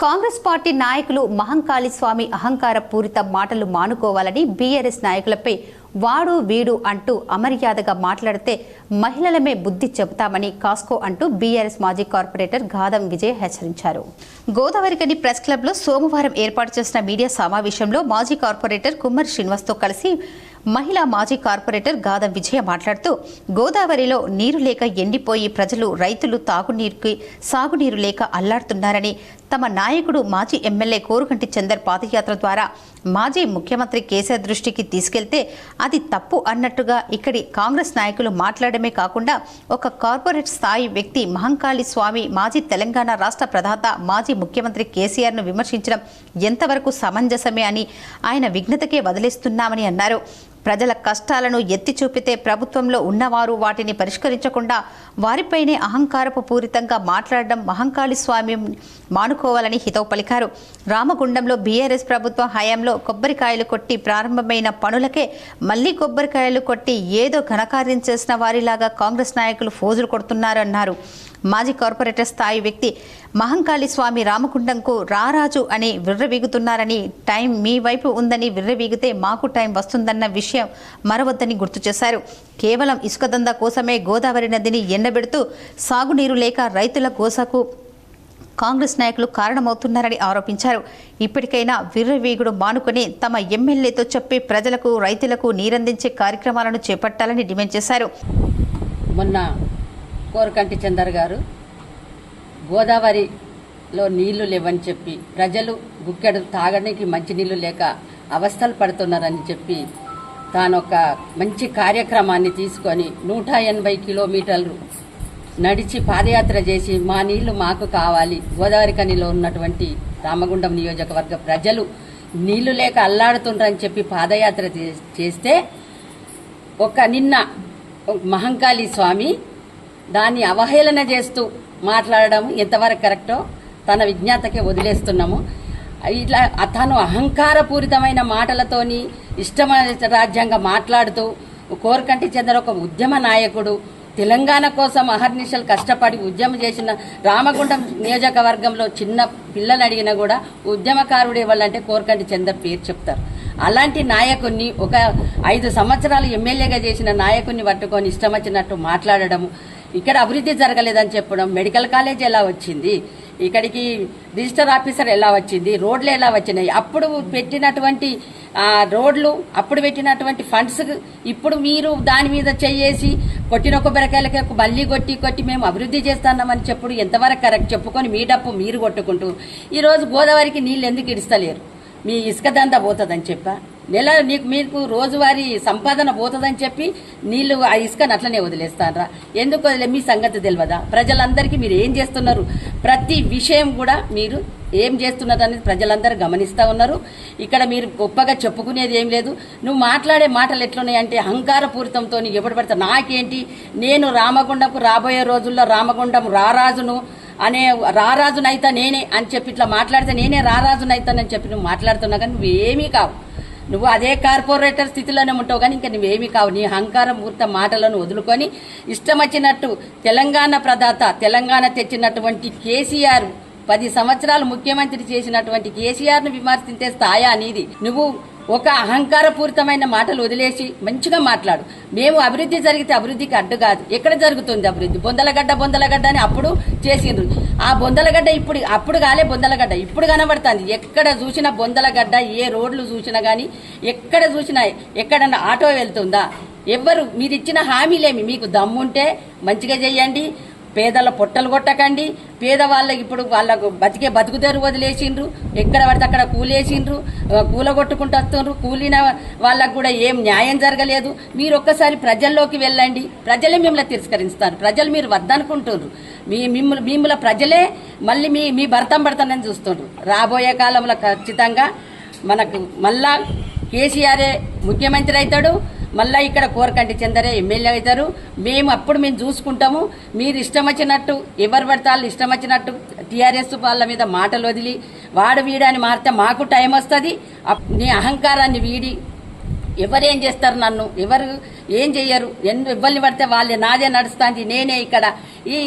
Congress party నాయకులు మహంకాళి స్వామి అహంకార పూరిత మాటలు మానుకోవాలని బీఆర్ఎస్ నాయకులపై వాడు వీడు అంటూ అమర్యాదగా మాట్లాడితే మహిళలమే బుద్ధి చెబుతామని కాస్కో అంటూ బీఆర్ఎస్ మాజీ కార్పొరేటర్ గాదం విజయ్ హెచ్చరించారు. గోదావరికని ప్రెస్ క్లబ్లో సోమవారం ఏర్పాటు చేసిన మీడియా సమావేశంలో మాజీ కార్పొరేటర్ కుమ్మర్ శ్రీనివాస్తో కలిసి మహిళా మాజీ కార్పొరేటర్ గాదం విజయ మాట్లాడుతూ గోదావరిలో నీరు లేక ఎండిపోయి ప్రజలు రైతులు తాగునీరుకి సాగునీరు లేక అల్లాడుతున్నారని తమ నాయకుడు మాజీ ఎమ్మెల్యే కోరుగంటి చందర్ పాదయాత్ర ద్వారా మాజీ ముఖ్యమంత్రి కేసీఆర్ దృష్టికి తీసుకెళ్తే అది తప్పు అన్నట్టుగా ఇక్కడి కాంగ్రెస్ నాయకులు మాట్లాడమే కాకుండా ఒక కార్పొరేట్ స్థాయి వ్యక్తి మహంకాళి స్వామి మాజీ తెలంగాణ రాష్ట్ర ప్రధాత మాజీ ముఖ్యమంత్రి కేసీఆర్ను విమర్శించడం ఎంతవరకు సమంజసమే అని ఆయన విఘ్నతకే వదిలేస్తున్నామని అన్నారు. ప్రజల కష్టాలను ఎత్తి చూపితే ప్రభుత్వంలో ఉన్నవారు వాటిని పరిష్కరించకుండా వారిపైనే అహంకారపు పూరితంగా మాట్లాడడం మహంకాళి స్వామి మానుకోవాలని హితవు పలికారు. రామగుండంలో బీఆర్ఎస్ ప్రభుత్వ హయాంలో కొబ్బరికాయలు కొట్టి ప్రారంభమైన పనులకే మళ్ళీ కొబ్బరికాయలు కొట్టి ఏదో ఘనకార్యం చేసిన వారిలాగా కాంగ్రెస్ నాయకులు ఫోజులు కొడుతున్నారన్నారు. మాజీ కార్పొరేటర్ స్థాయి వ్యక్తి మహంకాళి స్వామి రామకుండంకు రారాజు అని విర్రవీగుతున్నారని టైం మీ వైపు ఉందని విర్రవీగితే మాకు టైం వస్తుందన్న విషయం మరవద్దని గుర్తు చేశారు. కేవలం ఇసుక దందా కోసమే గోదావరి నదిని ఎండబెడుతూ సాగునీరు లేక రైతుల కోసకు కాంగ్రెస్ నాయకులు కారణమవుతున్నారని ఆరోపించారు. ఇప్పటికైనా విర్రవీగుడు మానుకొని తమ ఎమ్మెల్యేతో చెప్పి ప్రజలకు రైతులకు నీరందించే కార్యక్రమాలను చేపట్టాలని డిమాండ్ చేశారు. మొన్న కోరకంటి చందర్ గారు గోదావరిలో నీళ్ళు లేవని చెప్పి ప్రజలు గుక్కెడు తాగడానికి మంచినీళ్ళు లేక అవస్థలు పడుతున్నారని చెప్పి తాను ఒక మంచి కార్యక్రమాన్ని తీసుకొని నూట ఎనభై కిలోమీటర్లు నడిచి పాదయాత్ర చేసి మా నీళ్ళు మాకు కావాలి. గోదావరి కనిలో ఉన్నటువంటి రామగుండం నియోజకవర్గ ప్రజలు నీళ్ళు లేక అల్లాడుతుండ్రని చెప్పి పాదయాత్ర చే- చేస్తే ఒక నిన్న మహంకాళి స్వామి దాన్ని అవహేళన చేస్తూ మాట్లాడడం ఎంతవరకు కరెక్టో తన విజ్ఞాతకే వదిలేస్తున్నాము. ఇట్లా తను అహంకారపూరితమైన మాటలతోని ఇష్టమ రాజ్యంగా మాట్లాడుతూ కోరకంటి చెందిన ఒక ఉద్యమ నాయకుడు తెలంగాణ కోసం అహర్నిశలు కష్టపడి ఉద్యమం చేసిన రామగుండం నియోజకవర్గంలో చిన్న పిల్లలు అడిగినా కూడా ఉద్యమకారుడే వాళ్ళంటే కోరకంటి చంద్ర పేరు చెప్తారు. అలాంటి నాయకుడిని ఒక ఐదు సంవత్సరాలు ఎమ్మెల్యేగా చేసిన నాయకుడిని పట్టుకొని ఇష్టం వచ్చినట్టు మాట్లాడడం ఇక్కడ అభివృద్ధి జరగలేదని చెప్పడం మెడికల్ కాలేజ్ ఎలా వచ్చింది ఇక్కడికి రిజిస్టర్ ఆఫీసర్ ఎలా వచ్చింది రోడ్లు ఎలా వచ్చినాయి అప్పుడు పెట్టినటువంటి రోడ్లు అప్పుడు పెట్టినటువంటి ఫండ్స్ ఇప్పుడు మీరు దాని మీద చెయ్యేసి కొట్టిన కొబ్బరికాయలకి మళ్ళీ కొట్టి కొట్టి మేము అభివృద్ధి చేస్తున్నామని చెప్పుడు ఎంతవరకు కరెక్ట్ చెప్పుకొని మీ డప్పు మీరు కొట్టుకుంటూ ఈరోజు గోదావరికి నీళ్ళు ఎందుకు ఇడిస్తలేరు మీ ఇసుక దందా పోతుందని చెప్పా? నెల నీకు మీకు రోజువారీ సంపాదన పోతుందని చెప్పి నీళ్ళు ఆ ఇసుకను అట్లనే వదిలేస్తారా ఎందుకు వదిలే? మీ సంగతి తెలియదా ప్రజలందరికీ మీరు ఏం చేస్తున్నారు? ప్రతి విషయం కూడా మీరు ఏం చేస్తున్నారు అనేది ప్రజలందరూ గమనిస్తూ ఉన్నారు. ఇక్కడ మీరు గొప్పగా చెప్పుకునేది ఏం లేదు. నువ్వు మాట్లాడే మాటలు ఎట్లున్నాయంటే అహంకారపూరితంతో ఎప్పుడు పడతా? నాకేంటి? నేను రామగుండంకు రాబోయే రోజుల్లో రామగుండం రారాజును అనే రారాజునైతా నేనే అని చెప్పి ఇట్లా మాట్లాడితే నేనే రారాజునైతానని చెప్పి నువ్వు మాట్లాడుతున్నా కానీ నువ్వేమీ కావు. నువ్వు అదే కార్పొరేటర్ స్థితిలోనే ఉంటావు కానీ ఇంకా నువ్వేమి కావు. నీ అహంకారం పూర్త మాటలను వదులుకొని ఇష్టం వచ్చినట్టు తెలంగాణ ప్రదాత తెలంగాణ తెచ్చినటువంటి కేసీఆర్ పది సంవత్సరాలు ముఖ్యమంత్రి చేసినటువంటి కేసీఆర్ను విమర్శించే స్థాయి అనేది నువ్వు ఒక అహంకారపూరితమైన మాటలు వదిలేసి మంచిగా మాట్లాడు. మేము అభివృద్ధి జరిగితే అభివృద్ధికి అడ్డు కాదు. ఎక్కడ జరుగుతుంది అభివృద్ధి? బొందలగడ్డ బొందలగడ్డ అని అప్పుడు చేసిండ్రు. ఆ బొందలగడ్డ ఇప్పుడు అప్పుడు కాలే బొందలగడ్డ. ఇప్పుడు కనబడుతుంది. ఎక్కడ చూసినా బొందలగడ్డ ఏ రోడ్లు చూసినా కానీ ఎక్కడ చూసినా ఎక్కడన్నా ఆటో వెళ్తుందా? ఎవ్వరు మీరు ఇచ్చిన హామీలేమి? మీకు దమ్ముంటే మంచిగా చేయండి. పేదల పొట్టలు కొట్టకండి. పేదవాళ్ళకి ఇప్పుడు వాళ్ళకు బతికే బతుకుదేరు వదిలేసిండ్రు. ఎక్కడ పడితే అక్కడ కూలేసిండ్రు. కూలగొట్టుకుంటూ వస్తుండ్రు. కూలిన వాళ్ళకు కూడా ఏం న్యాయం జరగలేదు. మీరు ఒక్కసారి ప్రజల్లోకి వెళ్ళండి. ప్రజలే మిమ్మల్ని తిరస్కరిస్తారు. ప్రజలు మీరు వద్దనుకుంటున్నారు మీ మిమ్మల్ని మిమ్మల్ని ప్రజలే మళ్ళీ మీ మీ భర్తం పడతానని చూస్తుండ్రు. రాబోయే కాలంలో ఖచ్చితంగా మనకు మళ్ళా కేసీఆరే ముఖ్యమంత్రి అవుతాడు. మళ్ళీ ఇక్కడ కోరకంటి చందరే ఎమ్మెల్యే అవుతారు. మేము అప్పుడు మేము చూసుకుంటాము. మీరు ఇష్టం వచ్చినట్టు ఎవరు పడతాళ్ళు ఇష్టం వచ్చినట్టు టీఆర్ఎస్ వాళ్ళ మీద మాటలు వదిలి వాడు వీడని మారితే మాకు టైం వస్తుంది. నీ అహంకారాన్ని వీడి ఎవరేం చేస్తారు నన్ను? ఎవరు ఏం చెయ్యరు? ఎన్ని ఇబ్బంది పడితే వాళ్ళే నాదే నడుస్తుంది. నేనే ఇక్కడ ఈ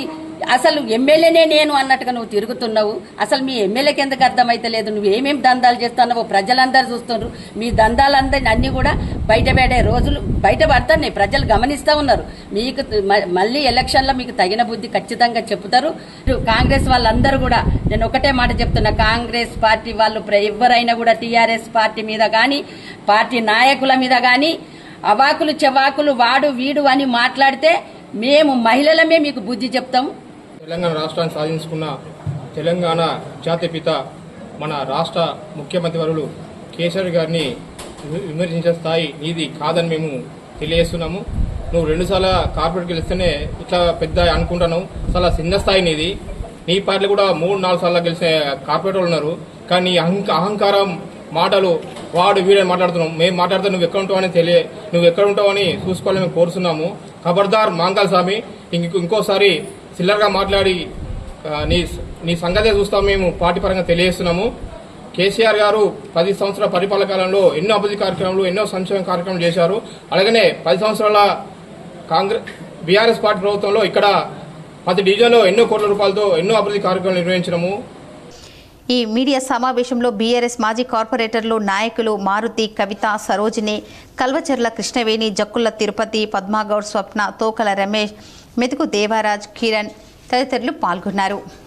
అసలు ఎమ్మెల్యేనే నేను అన్నట్టుగా నువ్వు తిరుగుతున్నావు? అసలు మీ ఎమ్మెల్యేకి ఎందుకు అర్థమైతలేదు? నువ్వు ఏమేమి దందాలు చేస్తున్నావో ప్రజలందరూ చూస్తున్నారు మీ దందాలందరినీ అన్ని కూడా బయటపడే రోజులు బయట ప్రజలు గమనిస్తూ ఉన్నారు. మీకు మ- మళ్ళీ ఎలక్షన్లో మీకు తగిన బుద్ధి ఖచ్చితంగా చెప్తారు కాంగ్రెస్ వాళ్ళందరూ కూడా నేను ఒకటే మాట చెప్తున్నా. కాంగ్రెస్ పార్టీ వాళ్ళు ప్ర- ఎవరైనా కూడా టీఆర్ఎస్ పార్టీ మీద కానీ పార్టీ నాయకుల మీద కానీ అవాకులు చెవాకులు వాడు వీడు అని మాట్లాడితే మేము మహిళలమే మీకు బుద్ధి చెప్తాము తెలంగాణ రాష్ట్రాన్ని సాధించుకున్న తెలంగాణ జాతిపిత మన రాష్ట్ర ముఖ్యమంత్రి వరులు కేసీఆర్ గారిని వి- విమర్శించే స్థాయి నీది కాదని మేము తెలియజేస్తున్నాము. నువ్వు రెండుసార్లు కార్పొరేట్కి గెలిస్తేనే ఇట్లా పెద్ద అనుకుంటున్నావు. చాలా చిన్న స్థాయి నీది. నీ పార్టీలో కూడా మూడు నాలుగు సార్లు గెలిచిన కార్పొరేట్ ఉన్నారు. కానీ అహంకారం మాటలు వాడు వీడని మాట్లాడుతున్నాం మేము మాట్లాడితే నువ్వు ఎక్కడ ఉంటావని తెలియ నువ్వు ఎక్కడ ఉంటావని చూసుకోవాలని కోరుతున్నాము. ఖబర్దార్ మాంకాల్ స్వామి ఇంక ఇంకోసారి చిల్లరగా మాట్లాడి నీ నీ సంగతే చూస్తాం మేము పార్టీ పరంగా తెలియజేస్తున్నాము. కేసీఆర్ గారు పది సంవత్సరాల పరిపాలన కాలంలో ఎన్నో అభివృద్ధి కార్యక్రమాలు ఎన్నో సంక్షేమ కార్యక్రమాలు చేశారు. అలాగనే పది సంవత్సరాల కాంగ్రెస్ బీఆర్ఎస్ పార్టీ ప్రభుత్వంలో ఇక్కడ ప్రతి డివిజన్లో ఎన్నో కోట్ల రూపాయలతో ఎన్నో అభివృద్ధి కార్యక్రమాలు నిర్వహించడము ఈ మీడియా సమావేశంలో బీఆర్ఎస్ మాజీ కార్పొరేటర్లు నాయకులు మారుతి కవిత సరోజిని కల్వచర్ల కృష్ణవేణి జక్కుల తిరుపతి పద్మాగౌడ్ స్వప్న తోకల రమేష్ మెతుకు దేవారాజ్ కిరణ్ తదితరులు పాల్గొన్నారు.